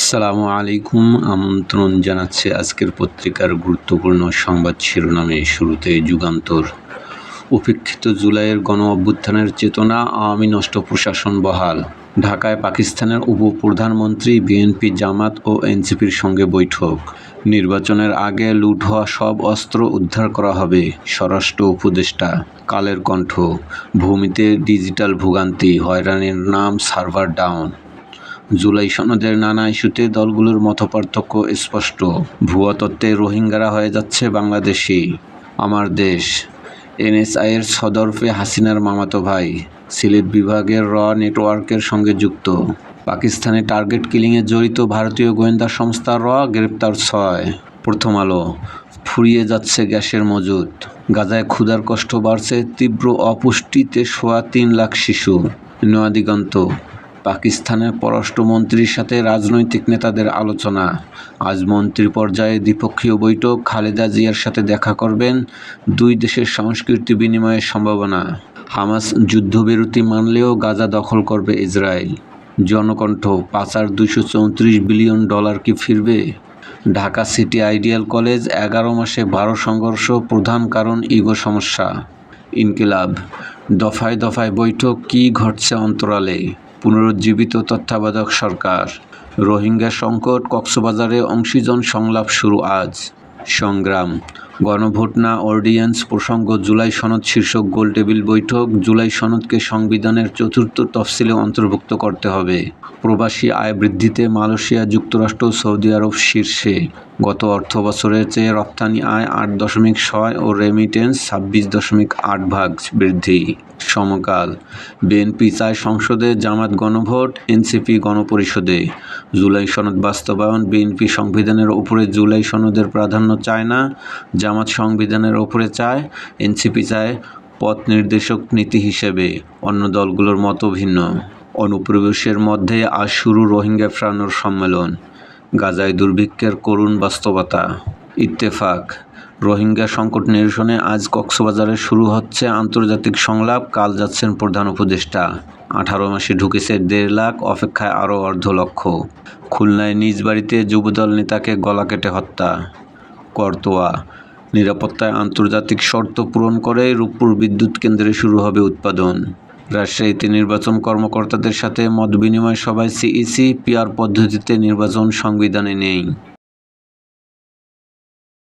আসসালামু আলাইকুম। আমন্ত্রণ জানাচ্ছে আজকের পত্রিকার গুরুত্বপূর্ণ সংবাদ শিরোনামে। শুরুতে যুগান্তর। উপেক্ষিত জুলাইয়ের গণ অভ্যুত্থানের চেতনা আওয়ামী নষ্ট প্রশাসন বহাল। ঢাকায় পাকিস্তানের উপপ্রধানমন্ত্রী, বিএনপি জামাত ও এনসিপির সঙ্গে বৈঠক। নির্বাচনের আগে লুট হওয়া সব অস্ত্র উদ্ধার করা হবে, স্বরাষ্ট্র উপদেষ্টা কালের কণ্ঠ। ভূমিতে ডিজিটাল ভোগান্তি, হয়রানির নাম সার্ভার ডাউন। জুলাই সনদের নানা ইস্যুতে দলগুলোর মতপার্থক্য স্পষ্ট। ভুয়া তত্ত্বে রোহিঙ্গারা হয়ে যাচ্ছে বাংলাদেশি। আমার দেশ। এনএসআইয়ের সদরফে হাসিনার মামাতো ভাই। সিলেট বিভাগের র নেটওয়ার্কের সঙ্গে যুক্ত। পাকিস্তানে টার্গেট কিলিংয়ে জড়িত ভারতীয় গোয়েন্দা সংস্থা র গ্রেপ্তার ছয়। প্রথম আলো। ফুরিয়ে যাচ্ছে গ্যাসের মজুত। গাজায় ক্ষুধার কষ্ট বাড়ছে তীব্র অপুষ্টিতে সোয়া তিন লাখ শিশু। নয়াদিগন্ত পাকিস্তানের পররাষ্ট্রমন্ত্রীর সাথে রাজনৈতিক নেতাদের আলোচনা। আজ মন্ত্রী পর্যায়ে দ্বিপক্ষীয় বৈঠক। খালেদা জিয়ার সাথে দেখা করবেন দুই দেশের সংস্কৃতি বিনিময়ের সম্ভাবনা। হামাস যুদ্ধবিরতি মানলেও গাজা দখল করবে ইসরায়েল। জনকণ্ঠ, পাচার দুশো চৌত্রিশ বিলিয়ন ডলার কি ফিরবে? ঢাকা সিটি আইডিয়াল কলেজ, এগারো মাসে বারো সংঘর্ষ, প্রধান কারণ ইগো সমস্যা। ইনকিলাব, দফায় দফায় বৈঠক, কী ঘটছে অন্তরালে? পুনরুজ্জীবিত তত্ত্বাবধায়ক সরকার। রোহিঙ্গা সংকট কক্সবাজারে অংশীজন সংলাপ শুরু আজ। সংগ্রাম। গণভোট না অর্ডিন্যান্স প্রসঙ্গ জুলাই সনদ শীর্ষক গোলটেবিল বৈঠক জুলাই সনদকে সংবিধানের চতুর্থ তফসিলে অন্তর্ভুক্ত করতে হবে। প্রবাসী আয় বৃদ্ধিতে মালয়েশিয়া, যুক্তরাষ্ট্র, সৌদি আরব শীর্ষে। গত অর্থ বছরের চেয়ে রপ্তানি আয় আট দশমিক ছয় ও রেমিটেন্স ছাব্বিশ দশমিক আট ভাগ বৃদ্ধি। সমকাল। বিএনপি চায় সংসদে জামাত গণভোট, এনসিপি গণপরিষদে। জুলাই সনদ বাস্তবায়ন, বিএনপি সংবিধানের ওপরে জুলাই সনদের প্রাধান্য চায় না, জামাত সংবিধানের ওপরে চায়, এনসিপি চায় পথ নির্দেশক নীতি হিসেবে। অন্য দলগুলোর মতো ভিন্ন। অনুপ্রবেশের মধ্যে আজ শুরু রোহিঙ্গা ফেরানোর সম্মেলন। গাজায় দুর্ভিক্ষের করুণ বাস্তবতা। ইত্তেফাক রোহিঙ্গা সংকট নিরসনে আজ কক্সবাজারে শুরু হচ্ছে আন্তর্জাতিক সংলাপ। কাল যাচ্ছেন প্রধান উপদেষ্টা। আঠারো মাসে ঢুকেছে দেড় লাখ, অপেক্ষায় আরও অর্ধ লক্ষ। খুলনায় নিজ বাড়িতে যুবদল নেতাকে গলা কেটে হত্যা। করতোয়া। নিরাপত্তায় আন্তর্জাতিক শর্ত পূরণ করে রূপপুর বিদ্যুৎ কেন্দ্রে শুরু হবে উৎপাদন। রাজশাহীতে নির্বাচন কর্মকর্তাদের সাথে মত বিনিময় সভায় সিইসি, পিআর পদ্ধতিতে নির্বাচন সংবিধানে নেই।